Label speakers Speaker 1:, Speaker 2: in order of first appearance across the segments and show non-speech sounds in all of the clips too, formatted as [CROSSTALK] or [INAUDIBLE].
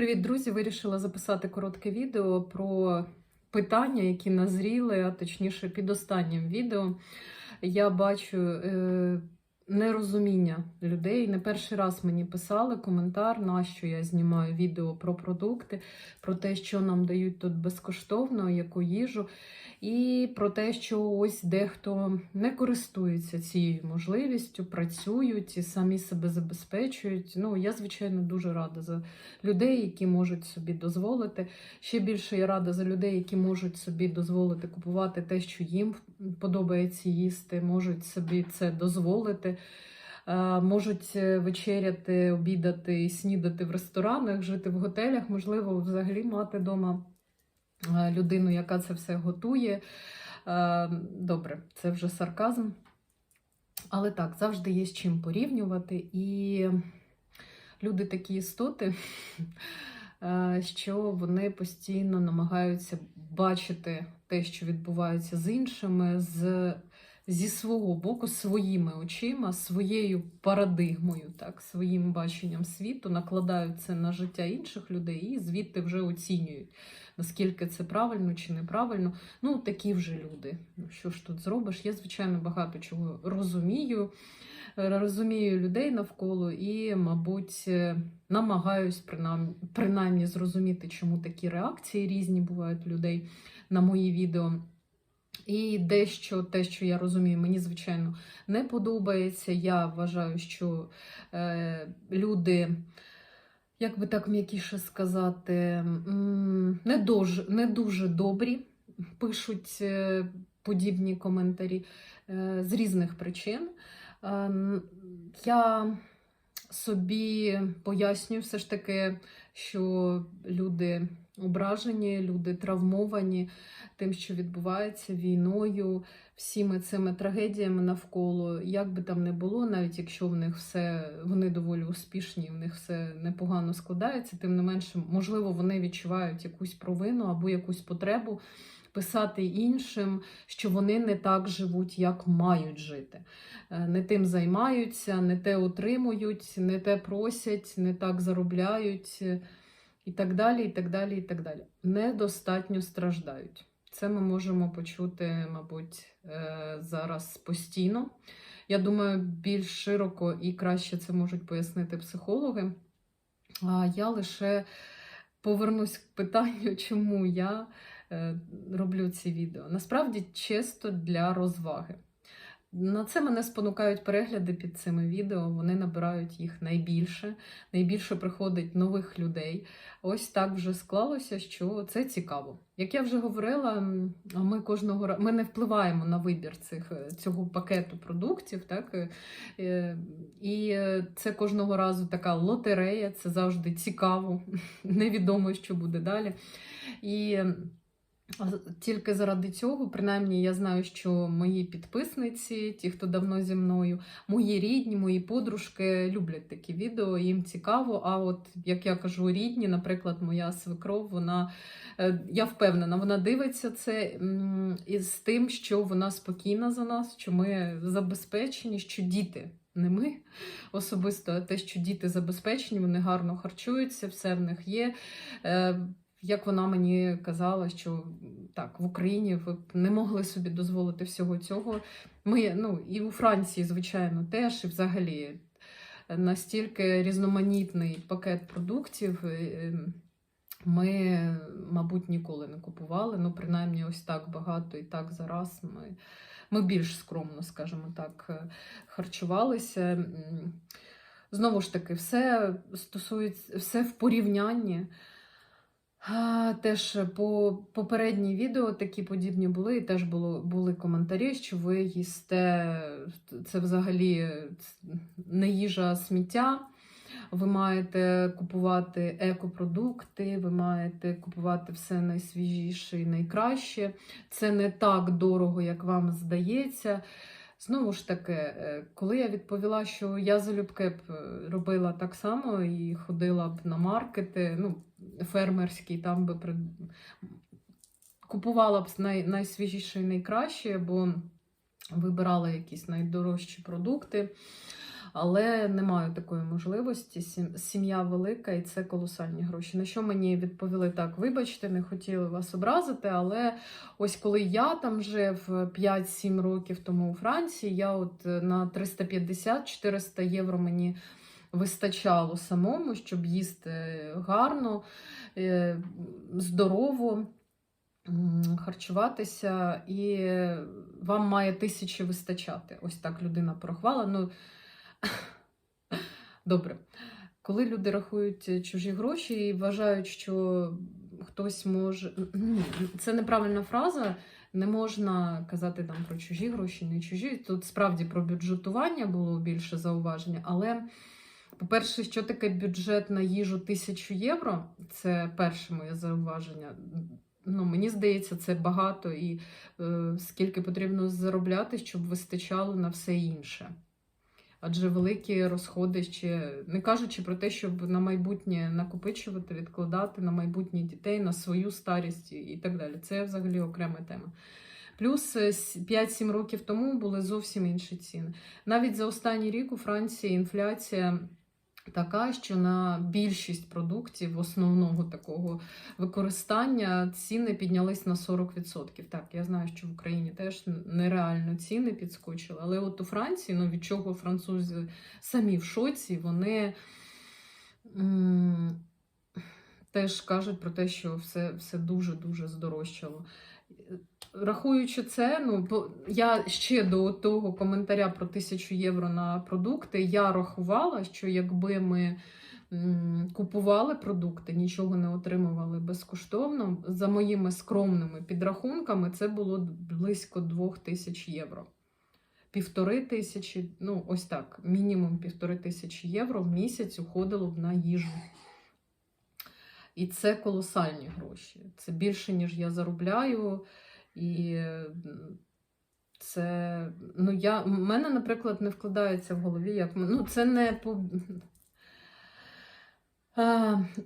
Speaker 1: Привіт, друзі! Вирішила записати коротке відео про питання, які назріли, а точніше, під останнім відео. Я бачу е, нерозуміння людей. Не перший раз мені писали коментар, на що я знімаю відео про продукти, про те, що нам дають тут безкоштовно, яку їжу. І про те, що ось дехто не користується цією можливістю, працюють і самі себе забезпечують. Ну, я, звичайно, дуже рада за людей, які можуть собі дозволити. Ще більше я рада за людей, які можуть собі дозволити купувати те, що їм подобається їсти, можуть собі це дозволити. Е, Можуть вечеряти, обідати і снідати в ресторанах, жити в готелях, можливо, взагалі мати вдома людину, яка це все готує. Е, Добре, це вже сарказм. Але так, завжди є з чим порівнювати. І люди такі істоти, [LAUGHS] е, що вони постійно намагаються бачити те, що відбувається з іншими, з, зі свого боку, своїми очима, своєю парадигмою, так, своїм баченням світу, накладають це на життя інших людей і звідти вже оцінюють, наскільки це правильно чи неправильно. Ну, такі вже люди. Ну, Що ж тут зробиш? Я, звичайно, багато чого розумію. Розумію людей навколо і, мабуть, намагаюсь принаймні, принаймні зрозуміти, чому такі реакції різні бувають людей на мої відео. І дещо те, що я розумію, мені, звичайно, не подобається. Я вважаю, що е, люди, як би так м'якіше сказати, не дуже, не дуже добрі пишуть е, подібні коментарі е, з різних причин. Я собі пояснюю все ж таки, що люди ображені, люди травмовані тим, що відбувається війною, всіми цими трагедіями навколо. Як би там не було, навіть якщо в них все вони доволі успішні, в них все непогано складається, тим не менше, можливо, вони відчувають якусь провину або якусь потребу писати іншим, що вони не так живуть, як мають жити. Не тим займаються, не те отримують, не те просять, не так заробляють і так далі. і так далі, і так далі. Недостатньо страждають. Це ми можемо почути, мабуть, е, зараз постійно. Я думаю, більш широко і краще це можуть пояснити психологи. А я лише повернусь к питанню, чому я е, роблю ці відео. Насправді, чисто для розваги. На це мене спонукають перегляди під цими відео. Вони набирають їх найбільше, найбільше приходить нових людей. Ось так вже склалося, що це цікаво. Як я вже говорила, ми кожного ми не впливаємо на вибір цих, цього пакету продуктів, так? Е, і це кожного разу така лотерея, це завжди цікаво, [LAUGHS] невідомо, що буде далі. І тільки заради цього, принаймні, я знаю, що мої підписниці, ті, хто давно зі мною, мої рідні, мої подружки люблять такі відео, їм цікаво. А от, як я кажу, рідні, наприклад, моя свекров, вона, е, я впевнена, вона дивиться це із тим, що вона спокійна за нас, що ми забезпечені, що діти. Не ми особисто, а те, що діти забезпечені, вони гарно харчуються, все в них є. Е, як вона мені казала, що так, в Україні ви б не могли собі дозволити всього цього. Ми, ну, і у Франції, звичайно, теж, і взагалі настільки різноманітний пакет продуктів. Ми, мабуть, ніколи не купували. Ну, принаймні, ось так багато і так зараз ми ми більш скромно, скажімо так, харчувалися. Знову ж таки, все стосується все в порівнянні. Теж по попередні відео такі подібні були, і теж було, були коментарі, що ви їсте це взагалі не їжа а сміття. Ви маєте купувати екопродукти, ви маєте купувати все найсвіжіше і найкраще. Це не так дорого, як вам здається. Знову ж таки, е, коли я відповіла, що я залюбки б е, робила так само і ходила б на маркети, ну, фермерські, там би при... купувала б най... найсвіжіше і найкраще, бо вибирала якісь найдорожчі продукти. Але не маю такої можливості. Сім'я велика і це колосальні гроші. На що мені відповіли так: вибачте, не хотіли вас образити, але ось коли я там жив 5-7 років тому у Франції, я от е, на 350-400 євро мені вистачало самому, щоб їсти гарно, е, здорово. Харчуватися, і вам має тисячі вистачати. Ось так людина порахувала. Ну, добре. Коли люди рахують чужі гроші і вважають, що хтось може. Це неправильна фраза. Не можна казати там про чужі гроші, не чужі. Тут справді про бюджетування було більше зауваження. Але, по-перше, що таке бюджет на їжу тисячу євро? Це перше моє зауваження. Ну, мені здається, це багато і е, скільки потрібно заробляти, щоб вистачало на все інше. Адже великі розходи ще не кажучи про те, щоб на майбутнє накопичувати, відкладати на майбутнє дітей, на свою старість і- так далі. Це взагалі окрема тема. Плюс е, 5-7 років тому були зовсім інші ціни. Навіть за останній рік у Франції інфляція така, що на більшість продуктів основного такого використання ціни піднялись на 40%. Так, я знаю, що в Україні теж нереально ціни підскочили, але от у Франції, ну від чого французи самі в шоці, вони м, теж кажуть про те, що все, все дуже-дуже здорожчало. Рахуючи це, ну я ще до того коментаря про тисячу євро на продукти, я рахувала, що якби ми купували продукти, нічого не отримували безкоштовно, за моїми скромними підрахунками, це було близько двох тисяч євро. Півтори тисячі, ну ось так, мінімум півтори тисячі євро в місяць уходило б на їжу. І це колосальні гроші. Це більше, ніж я заробляю. І це, ну, я, в мене, наприклад, не вкладається в голові, як ну, це не по.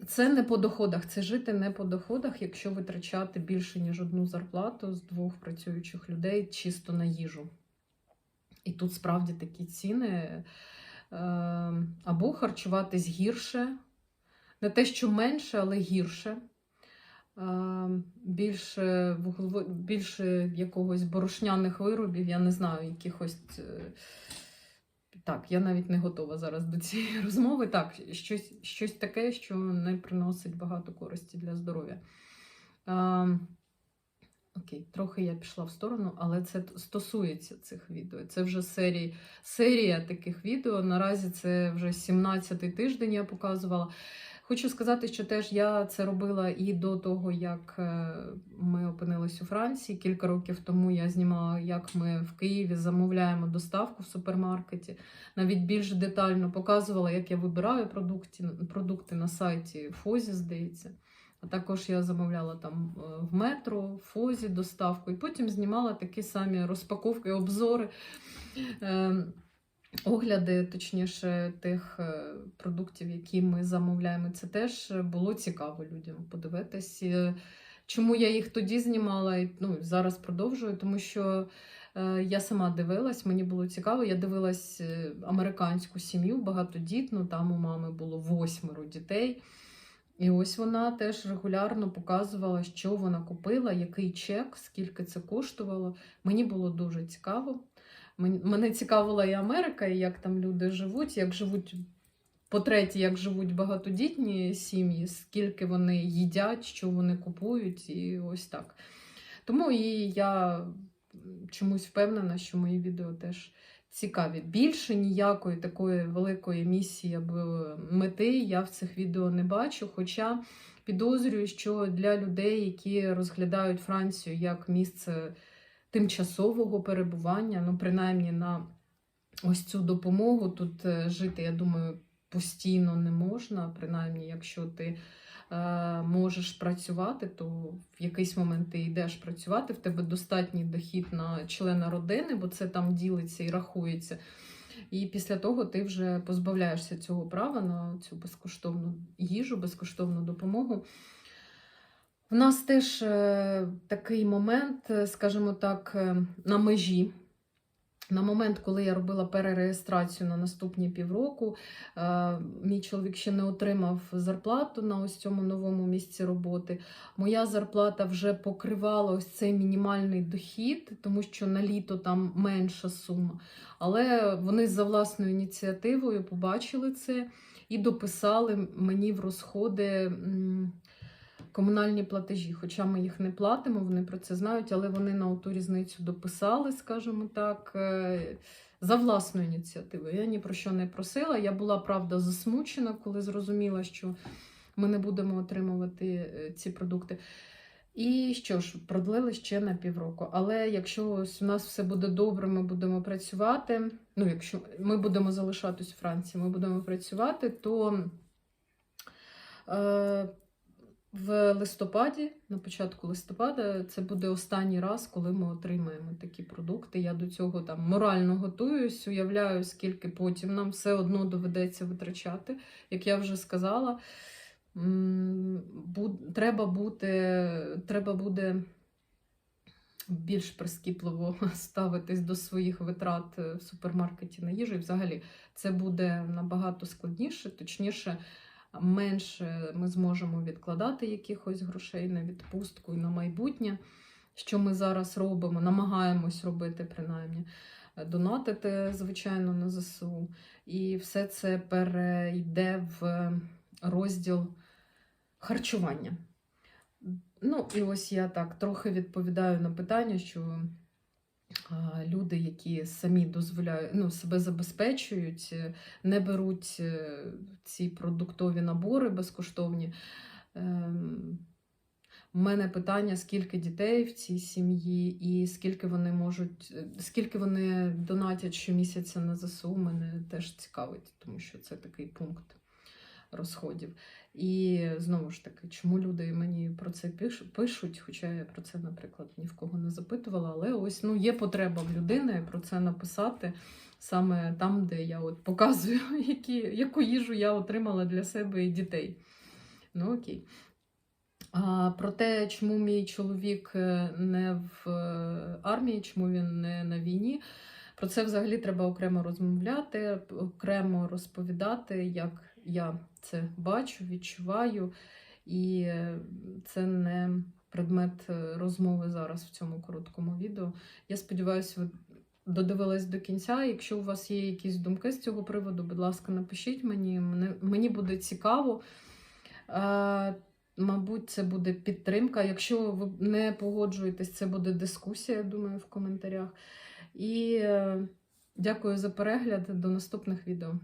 Speaker 1: Це не по доходах, це жити не по доходах, якщо витрачати більше, ніж одну зарплату з двох працюючих людей чисто на їжу. І тут справді такі ціни. е, Або харчуватись гірше, не те, що менше, але гірше. Більше, більше якогось борошняних виробів, я не знаю, якихось. е, Так, я навіть не готова зараз до цієї [LAUGHS] розмови. Так, щось, щось таке, що не приносить багато користі для здоров'я. Окей, трохи я пішла в сторону, але це стосується цих відео. Це вже серії, серія таких відео. Наразі це вже 17-й тиждень я показувала. Хочу сказати, що теж я це робила і до того, як е, ми опинились у Франції. Кілька років тому я знімала, як ми в Києві замовляємо доставку в супермаркеті. Навіть більш детально показувала, як я вибираю продукти, продукти на сайті Фозі, здається. А також я замовляла там е, в метро, в Фозі доставку, і потім знімала такі самі розпаковки, обзори. Е, Огляди, точніше, тих е, продуктів, які ми замовляємо, це теж було цікаво людям подивитись. Е, Чому я їх тоді знімала і ну, зараз продовжую, тому що е, я сама дивилась, мені було цікаво. Я дивилась е, американську сім'ю багатодітну, там у мами було восьмеро дітей. І ось вона теж регулярно показувала, що вона купила, який чек, скільки це коштувало. Мені було дуже цікаво. Мен- Мене цікавила і Америка, і як там люди живуть, як живуть, по-третє, як живуть багатодітні сім'ї, скільки вони їдять, що вони купують, і ось так. Тому і я чомусь впевнена, що мої відео теж цікаві. Більше ніякої такої великої місії або мети я в цих відео не бачу. Хоча підозрюю, що для людей, які розглядають Францію як місце тимчасового перебування, ну, принаймні на ось цю допомогу тут е, жити, я думаю, постійно не можна. Принаймні, якщо ти е, можеш працювати, то в якийсь момент ти йдеш працювати, в тебе достатній дохід на члена родини, бо це там ділиться і рахується. І після того ти вже позбавляєшся цього права на цю безкоштовну їжу, безкоштовну допомогу. В нас теж е, такий момент, е, скажімо так, е, на межі. На момент, коли я робила перереєстрацію на наступні півроку, мій чоловік ще не отримав зарплату на ось цьому новому місці роботи. Моя зарплата вже покривала ось цей мінімальний дохід, тому що на літо там менша сума. Але вони за власною ініціативою побачили це і дописали мені в розходи. Комунальні платежі, хоча ми їх не платимо, вони про це знають, але вони на ту різницю дописали, скажімо так, е, за власною ініціативою. Я ні про що не просила. Я була правда засмучена, коли зрозуміла, що ми не будемо отримувати е, ці продукти. І що ж, продлили ще на півроку. Але якщо ось у нас все буде добре, ми будемо працювати. Ну, якщо ми будемо залишатись у Франції, ми будемо працювати, то е, в листопаді, на початку листопада, це буде останній раз, коли ми отримаємо такі продукти. Я до цього там морально готуюсь, уявляю, скільки потім нам все одно доведеться витрачати. Як я вже сказала, треба бути, треба буде більш прискіпливо [LAUGHS] ставитись до своїх витрат е, в супермаркеті на їжу. І взагалі це буде набагато складніше, точніше, менше ми зможемо відкладати якихось грошей на відпустку і на майбутнє, що ми зараз робимо, намагаємось робити принаймні. Е, Донатити, звичайно, на ЗСУ. І все це перейде в розділ харчування. Ну, і ось я так трохи відповідаю на питання, що люди, які самі дозволяють, ну, себе забезпечують, е, не беруть е, ці продуктові набори безкоштовні. Ем, У мене питання, скільки дітей в цій сім'ї, і скільки вони можуть, е, скільки вони донатять щомісяця на ЗСУ, мене теж цікавить, тому що це такий пункт розходів. І знову ж таки, чому люди мені про це пиш- пишуть, хоча я про це, наприклад, ні в кого не запитувала, але ось ну, є потреба в людини про це написати саме там, де я от показую, [LAUGHS] які, яку їжу я отримала для себе і дітей. Ну окей. А, про те, чому мій чоловік е, не в е, армії, чому він не на війні. Про це взагалі треба окремо розмовляти, окремо розповідати, як я це бачу, відчуваю. І це не предмет е, розмови зараз в цьому короткому відео. Я сподіваюся, ви додивились до кінця. Якщо у вас є якісь думки з цього приводу, будь ласка, напишіть мені. Мені, мені буде цікаво. Е, Мабуть, це буде підтримка. Якщо ви не погоджуєтесь, це буде дискусія, я думаю, в коментарях. І е, дякую за перегляд. До наступних відео.